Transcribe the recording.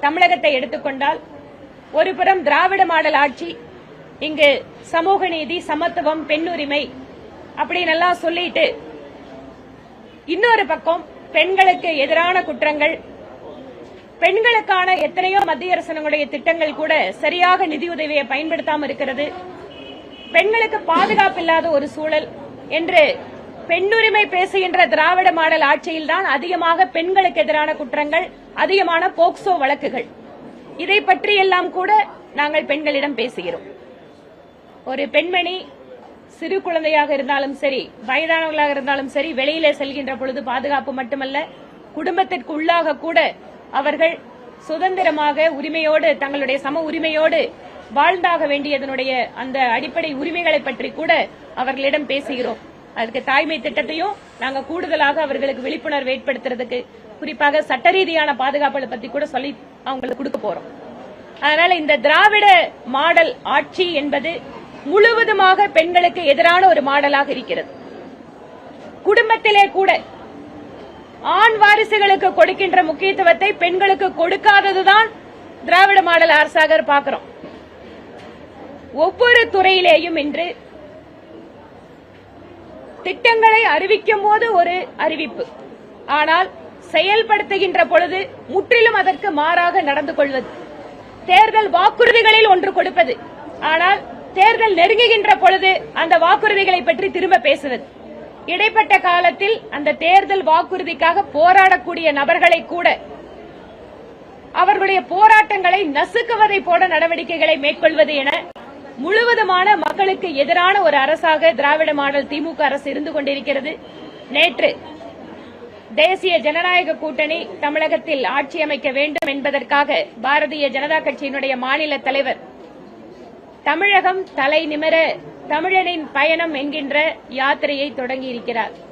தமிழகத்தை எடுத்துக்கொண்டால் ஒருபுறம் திராவிட மாடல் ஆட்சி இங்கு சமூக நீதி சமத்துவம் பெண்ணுரிமை அப்படின்னு எல்லாம் சொல்லிட்டு இன்னொரு பக்கம் பெண்களுக்கு எதிரான குற்றங்கள் பெண்களுக்கான எத்தனையோ மத்திய அரசனுடைய திட்டங்கள் கூட சரியாக நிதியுதவியை பயன்படுத்தாமல் இருக்கிறது. பெண்களுக்கு பாதுகாப்பு இல்லாத ஒரு சூழல் என்று பெண்ணுரிமை பேசுகின்ற திராவிட மாடல் ஆட்சியில்தான் அதிகமாக பெண்களுக்கு எதிரான குற்றங்கள் அதிகமான போக்சோ வழக்குகள். இதை பற்றி எல்லாம் கூட நாங்கள் பெண்களிடம் பேசுகிறோம். ஒரு பெண்மணி சிறு குழந்தையாக இருந்தாலும் சரி வயதானவர்களாக இருந்தாலும் சரி வெளியில செல்கின்ற பொழுது பாதுகாப்பு மட்டுமல்ல குடும்பத்திற்கு உள்ளாக கூட அவர்கள் சுதந்திரமாக உரிமையோடு தங்களுடைய சம உரிமையோடு வாழ்ந்தாக வேண்டியதனுடைய அந்த அடிப்படை உரிமைகளை பற்றி கூட அவர்களிடம் பேசுகிறோம். அதுக்கு தாய்மை திட்டத்தையும் நாங்க கூடுதலாக அவர்களுக்கு விழிப்புணர்வு ஏற்படுத்துறதுக்கு குறிப்பாக சட்ட ரீதியான பாதுகாப்புகளை பத்தி கூட சொல்லி அவங்களுக்கு கொடுக்க போறோம். அதனால இந்த திராவிட மாடல் ஆட்சி என்பது முழுவதுமாக பெண்களுக்கு எதிரான ஒரு மாடலாக இருக்கிறது. குடும்பத்திலே கூட ஆண் வாரிசுகளுக்கு கொடுக்கின்ற முக்கியத்துவத்தை பெண்களுக்கு கொடுக்காததுதான் திராவிட மாடல் அரசாக பார்க்கிறோம். ஒவ்வொரு துறையிலேயும் இன்று திட்டங்களை அறிவிக்கும் போது ஒரு அறிவிப்பு. ஆனால் செயல்படுத்துகின்ற பொழுது முற்றிலும் அதற்கு மாறாக நடந்து கொள்வது. தேர்தல் வாக்குறுதிகளில் ஒன்று கொடுப்பது. ஆனால் தேர்தல் நெருங்குகின்ற பொழுது அந்த வாக்குறுதிகளை பற்றி திரும்ப பேசுவது. இடைப்பட்ட காலத்தில் அந்த தேர்தல் வாக்குறுதிக்காக போராடக்கூடிய நபர்களை கூட அவர்களுடைய போராட்டங்களை நசுக்குவதை போல நடவடிக்கைகளை மேற்கொள்வது என முழுவதுமான மக்களுக்கு எதிரான ஒரு அரசாக திராவிட மாடல் திமுக அரசு இருந்து கொண்டிருக்கிறது. நேற்று தேசிய ஜனநாயக கூட்டணி தமிழகத்தில் ஆட்சி அமைக்க வேண்டும் என்பதற்காக பாரதிய ஜனதா கட்சியினுடைய மாநில தலைவர் தமிழகம் தலை நிமிர தமிழனின் பயணம் என்கின்ற யாத்திரையை தொடங்கியிருக்கிறார்.